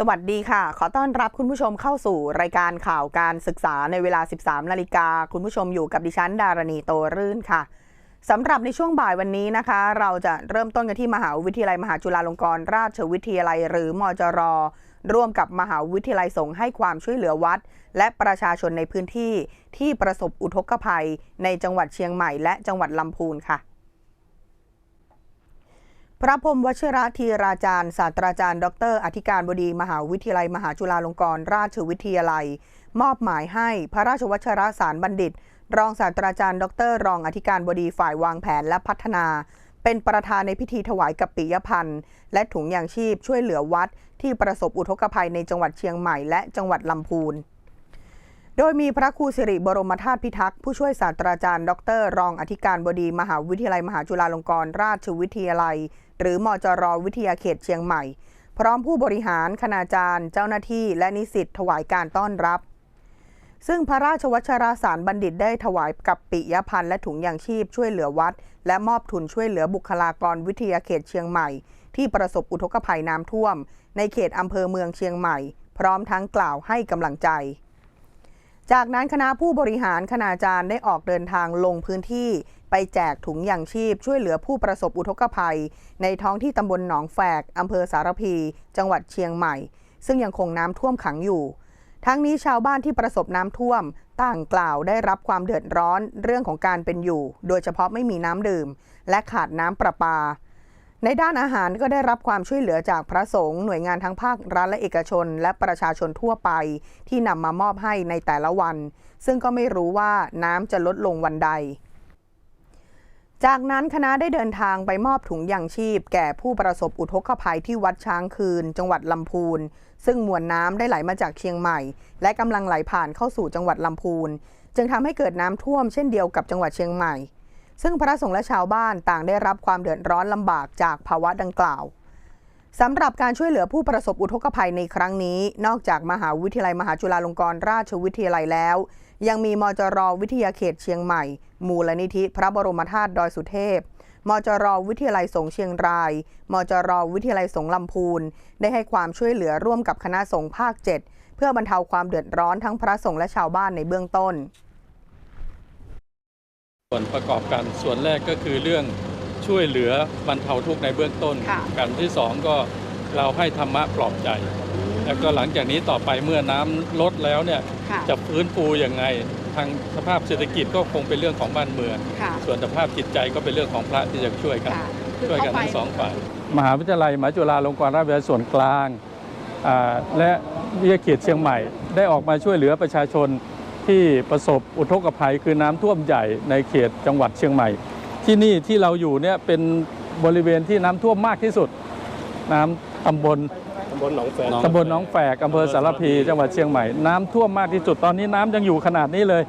สวัสดีค่ะ ขอต้อนรับคุณผู้ชมเข้าสู่รายการข่าวการศึกษาในเวลา 13 นาฬิกา คุณผู้ชมอยู่กับดิฉัน ดารณีโตรื่นค่ะ สำหรับในช่วงบ่ายวันนี้นะคะ เราจะเริ่มต้นกันที่มหาวิทยาลัยมหาจุฬาลงกรณราชวิทยาลัย หรือมจร ร่วมกับมหาวิทยาลัยสงฆ์ให้ความช่วยเหลือวัด และประชาชนในพื้นที่ที่ประสบอุทกภัย ในจังหวัดเชียงใหม่และจังหวัดลำพูนค่ะ พระพรมวชิระธีราจารย์ศาสตราจารย์ ดร อธิการบดี มหาวิทยาลัย มหาจุฬาลงกรณราชวิทยาลัย มอบหมายให้พระราชวัชรสารบัณฑิต รองศาสตราจารย์ ดร รองอธิการบดีฝ่ายวางแผนและพัฒนา เป็นประธานในพิธีถวายกับปิยพันธ์และถุงยางชีพช่วยเหลือวัดที่ประสบอุทกภัยในจังหวัดเชียงใหม่และจังหวัดลำพูน โดยมีพระครูสิริบรมธาตุพิทักษ์ผู้ช่วยศาสตราจารย์ ดร รองอธิการบดีมหาวิทยาลัยมหาจุฬาลงกรณราชวิทยาลัย หรือมจรวิทยาเขตเชียงใหม่ พร้อมผู้บริหารคณาจารย์ เจ้าหน้าที่และนิสิตถวายการต้อนรับ ซึ่งพระราชวัชราสารบัณฑิตได้ถวายกับปิยพันธ์และถุงยางชีพช่วยเหลือวัด และมอบทุนช่วยเหลือบุคลากรวิทยาเขตเชียงใหม่ ที่ประสบอุทกภัยน้ำท่วม ในเขตอำเภอเมืองเชียงใหม่ พร้อมทั้งกล่าวให้กำลังใจ จากนั้นคณะผู้บริหารคณาจารย์ได้ออกเดินทางลงพื้นที่ ไปแจกถุงยางชีพช่วยเหลือผู้ประสบอุทกภัย ในท้องที่ตำบลหนองแฝกอำเภอสารพี จังหวัดเชียงใหม่ ซึ่งยังคงน้ำท่วมขังอยู่ ทั้งนี้ชาวบ้านที่ประสบน้ำท่วม ต่างกล่าวได้รับความเดือดร้อนเรื่องของการเป็นอยู่ โดยเฉพาะไม่มีน้ำดื่ม และขาดน้ำประปา ในด้านอาหารก็ได้รับความช่วยเหลือจากพระสงฆ์หน่วยงานทั้งภาครัฐและเอกชน และประชาชนทั่วไป ที่นำมามอบให้ในแต่ละวัน ซึ่งก็ไม่รู้ว่าน้ำจะลดลงวันใด จากนั้นคณะได้เดินทางไปมอบถุงยางชีพ แก่ผู้ประสบอุทกภัยที่วัดช้างคืน จังหวัดลำพูน ซึ่งมวลน้ำได้ไหลมาจากเชียงใหม่ และกำลังไหลผ่านเข้าสู่จังหวัดลำพูน จึงทำให้เกิดน้ำท่วมเช่นเดียวกับจังหวัดเชียงใหม่ ซึ่งพระสงฆ์และชาวบ้านต่างได้รับความเดือดร้อนลำบากจากภาวะดังกล่าวสำหรับการช่วยเหลือผู้ประสบอุทกภัยในครั้งนี้ นอกจากมหาวิทยาลัยมหาจุฬาลงกรณราชวิทยาลัยแล้ว ยังมีมจรวิทยาเขตเชียงใหม่ มูลนิธิ พระบรมธาตุดอยสุเทพมจรวิทยาลัยสงเชียงราย มจรวิทยาลัยสงลำพูน ได้ให้ความช่วยเหลือร่วมกับคณะสงฆ์ภาค 7 เพื่อบรรเทาความเดือดร้อนทั้งพระสงฆ์และชาวบ้านในเบื้องต้น ส่วนประกอบกันส่วนแรกก็คือเรื่องช่วยเหลือบรรเทาทุกข์ในเบื้องต้นค่ะกันที่สองก็เราให้ธรรมะปลอบใจ แล้วก็หลังจากนี้ต่อไปเมื่อน้ำลดแล้วเนี่ยค่ะจะฟื้นฟูยังไง ทางสภาพเศรษฐกิจก็คงเป็นเรื่องของบ้านเมืองค่ะส่วนสภาพจิตใจก็เป็นเรื่องของพระที่จะช่วยกันค่ะคือช่วยกันเข้าไปทั้งสองฝ่าย มหาวิทยาลัยมหาจุฬาลงกรณราชวิทยาลัยส่วนกลางอ่าและวิทยาเขตเชียงใหม่ได้ออกมาช่วยเหลือประชาชน ที่ประสบอุทกภัยคือน้ำท่วมใหญ่ในเขตจังหวัดเชียงใหม่ ที่นี่ที่เราอยู่เนี่ยเป็นบริเวณที่น้ำท่วมมากที่สุด น้ำตำบลตำบลหนองแฝกตำบลหนองแฝกอำเภอสารพีจังหวัดเชียงใหม่น้ำท่วมมากที่สุดตอนนี้น้ำยังอยู่ขนาดนี้เลย